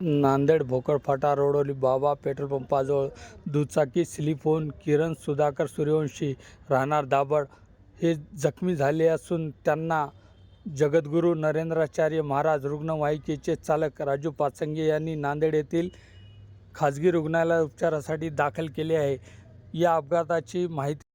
नांदेड भोकरफाटा रोडोली बाबा पेट्रोल पंपाजवळ दुचाकी स्लिप होऊन किरण सुधाकर सूर्यवंशी राहणार दाभड. हे जखमी झाले असून त्यांना जगद्गुरू नरेंद्राचार्य महाराज रुग्णवाहिकेचे चालक राजू पाचंगे यांनी नांदेड येथील खाजगी रुग्णालयात उपचारासाठी दाखल केले आहे. या अपघाताची माहिती